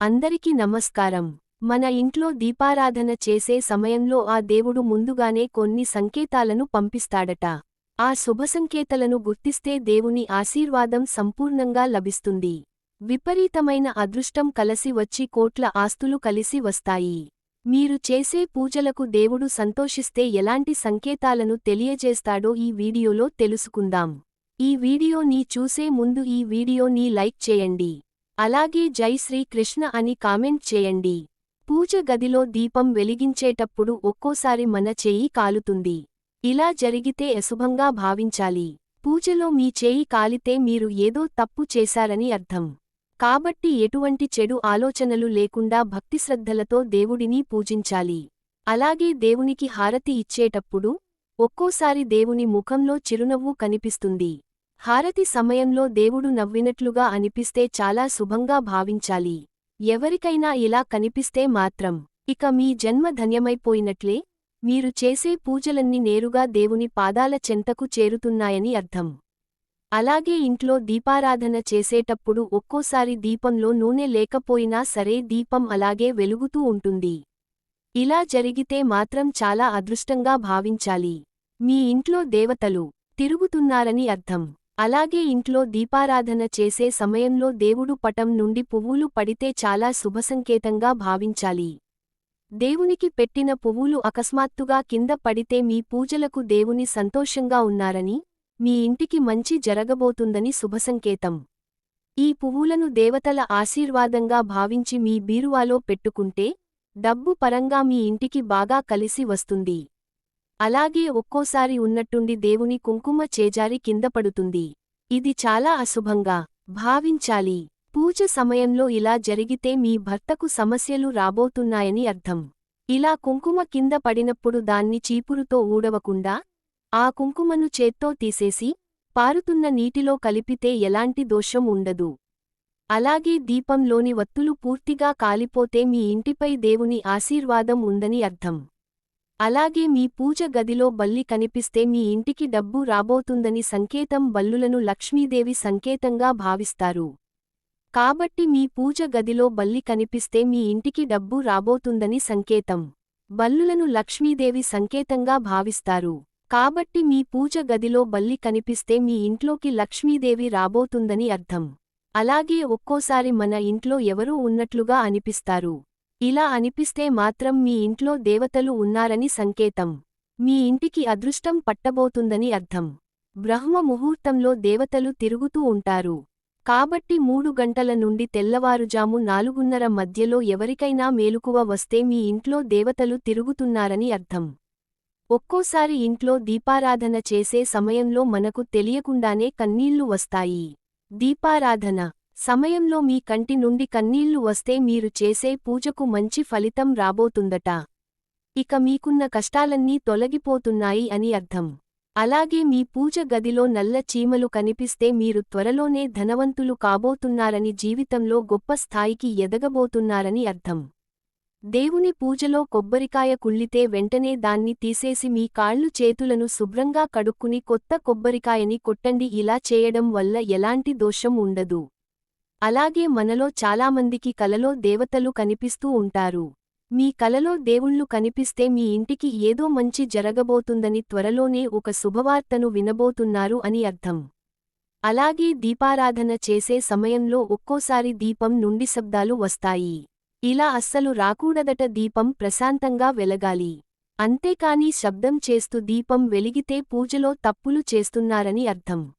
అందరికీ నమస్కారం. మన ఇంట్లో దీపారాధన చేసే సమయంలో ఆ దేవుడు ముందుగానే కొన్ని సంకేతాలను పంపిస్తాడట. ఆ శుభసంకేతలను గుర్తిస్తే దేవుని ఆశీర్వాదం సంపూర్ణంగా లభిస్తుంది. విపరీతమైన అదృష్టం కలసి వచ్చి కోట్ల ఆస్తులు కలిసి వస్తాయి. మీరు చేసే పూజలకు దేవుడు సంతోషిస్తే ఎలాంటి సంకేతాలను తెలియజేస్తాడో ఈ వీడియోలో తెలుసుకుందాం. ఈ వీడియోని చూసే ముందు ఈ వీడియోని లైక్ చేయండి. అలాగే జై శ్రీ కృష్ణ అని కామెంట్ చేయండి. పూజ గదిలో దీపం వెలిగించేటప్పుడు ఒక్కోసారి మన చేయి కాలుతుంది. ఇలా జరిగితే అశుభంగా భావించాలి. పూజలో మీ చేయి కాలితే మీరు ఏదో తప్పు చేశారని అర్థం. కాబట్టి ఎటువంటి చెడు ఆలోచనలు లేకుండా భక్తిశ్రద్ధలతో దేవుడిని పూజించాలి. అలాగే దేవునికి హారతి ఇచ్చేటప్పుడు ఒక్కోసారి దేవుని ముఖంలో చిరునవ్వు కనిపిస్తుంది. హారతి సమయంలో దేవుడు నవ్వినట్లుగా అనిపిస్తే చాలా శుభంగా భావించాలి. ఎవరికైనా ఇలా కనిపిస్తే మాత్రం ఇక మీ జన్మ ధన్యమైపోయినట్లే. మీరు చేసే పూజలన్నీ నేరుగా దేవుని పాదాల చెంతకు చేరుతున్నాయని అర్థం. అలాగే ఇంట్లో దీపారాధన చేసేటప్పుడు ఒక్కోసారి దీపంలో నూనె లేకపోయినా సరే దీపం అలాగే వెలుగుతూ ఉంటుంది. ఇలా జరిగితే మాత్రం చాలా అదృష్టంగా భావించాలి. మీ ఇంట్లో దేవతలు తిరుగుతున్నారని అర్థం. అలాగే ఇంట్లో దీపారాధన చేసే సమయంలో దేవుడు పటం నుండి పువ్వులు పడితే చాలా శుభసంకేతంగా భావించాలి. దేవునికి పెట్టిన పువ్వులు అకస్మాత్తుగా కింద పడితే మీ పూజలకు దేవుని సంతోషంగా ఉన్నారని మీ ఇంటికి మంచి జరగబోతుందని శుభసంకేతం. ఈ పువ్వులను దేవతల ఆశీర్వాదంగా భావించి మీ బీరువాలో పెట్టుకుంటే డబ్బు పరంగా మీ ఇంటికి బాగా కలిసి వస్తుంది. అలాగే ఒక్కోసారి ఉన్నట్టుండి దేవుని కుంకుమ చేజారి కింద పడుతుంది. ఇది చాలా అశుభంగా భావించాలి. పూజ సమయంలో ఇలా జరిగితే మీ భర్తకు సమస్యలు రాబోతున్నాయని అర్థం. ఇలా కుంకుమ కింద పడినప్పుడు దాన్ని చీపురుతో ఊడవకుండా ఆ కుంకుమను చేత్తో తీసేసి పారుతున్న నీటిలో కలిపితే ఎలాంటి దోషం ఉండదు. అలాగే దీపంలోని వత్తులు పూర్తిగా కాలిపోతే మీ ఇంటిపై దేవుని ఆశీర్వాదం ఉందని అర్థం. అలాగే మీ పూజ గదిలో బల్లి కనిపిస్తే మీ ఇంటికి డబ్బు రాబోతుందని సంకేతం బల్లులను లక్ష్మీదేవి సంకేతంగా భావిస్తారు. కాబట్టి మీ పూజ గదిలో బల్లి కనిపిస్తే మీ ఇంటికి డబ్బు రాబోతుందని సంకేతం. బల్లులను లక్ష్మీదేవి సంకేతంగా భావిస్తారు. కాబట్టి మీ పూజ గదిలో బల్లి కనిపిస్తే మీ ఇంట్లోకి లక్ష్మీదేవి రాబోతుందని అర్థం. అలాగే ఒక్కోసారి మన ఇంట్లో ఎవరూ ఉన్నట్లుగా అనిపిస్తారు. ఇలా అనిపిస్తే మాత్రం మీ ఇంట్లో దేవతలు ఉన్నారని సంకేతం. మీ ఇంటికి అదృష్టం పట్టబోతుందని అర్థం. బ్రహ్మ ముహూర్తంలో దేవతలు తిరుగుతూ ఉంటారు. కాబట్టి మూడు గంటల నుండి తెల్లవారుజాము నాలుగున్నర మధ్యలో ఎవరికైనా మేలుకువ వస్తే మీ ఇంట్లో దేవతలు తిరుగుతున్నారని అర్థం. ఒక్కోసారి ఇంట్లో దీపారాధన చేసే సమయంలో మనకు తెలియకుండానే కన్నీళ్ళు వస్తాయి. దీపారాధన సమయంలో మీ కంటి నుండి కన్నీళ్ళు వస్తే మీరు చేసే పూజకు మంచి ఫలితం రాబోతుందట. ఇక మీకున్న కష్టాలన్నీ తొలగిపోతున్నాయి అని అర్థం. అలాగే మీ పూజ గదిలో నల్ల చీమలు కనిపిస్తే మీరు త్వరలోనే ధనవంతులు కాబోతున్నారని జీవితంలో గొప్ప స్థాయికి ఎదగబోతున్నారని అర్థం. దేవుని పూజలో కొబ్బరికాయ కుళ్ళితే వెంటనే దాన్ని తీసేసి మీ కాళ్ళు చేతులను శుభ్రంగా కడుక్కుని కొత్త కొబ్బరికాయని కొట్టండి. ఇలా చేయడం వల్ల ఎలాంటి దోషం ఉండదు. అలాగే మనలో చాలామందికి కలలో దేవతలు కనిపిస్తూ ఉంటారు. మీ కలలో దేవుళ్ళు కనిపిస్తే మీ ఇంటికి ఏదో మంచి జరగబోతుందని త్వరలోనే ఒక శుభవార్తను వినబోతున్నారు అని అర్థం. అలాగే దీపారాధన చేసే సమయంలో ఒక్కోసారి దీపం నుండి శబ్దాలు వస్తాయి. ఇలా అస్సలు రాకూడదట దీపం ప్రశాంతంగా వెలగాలి. అంతేకాని శబ్దం చేస్తూ దీపం వెలిగితే పూజలో తప్పులు చేస్తున్నారని అర్థం.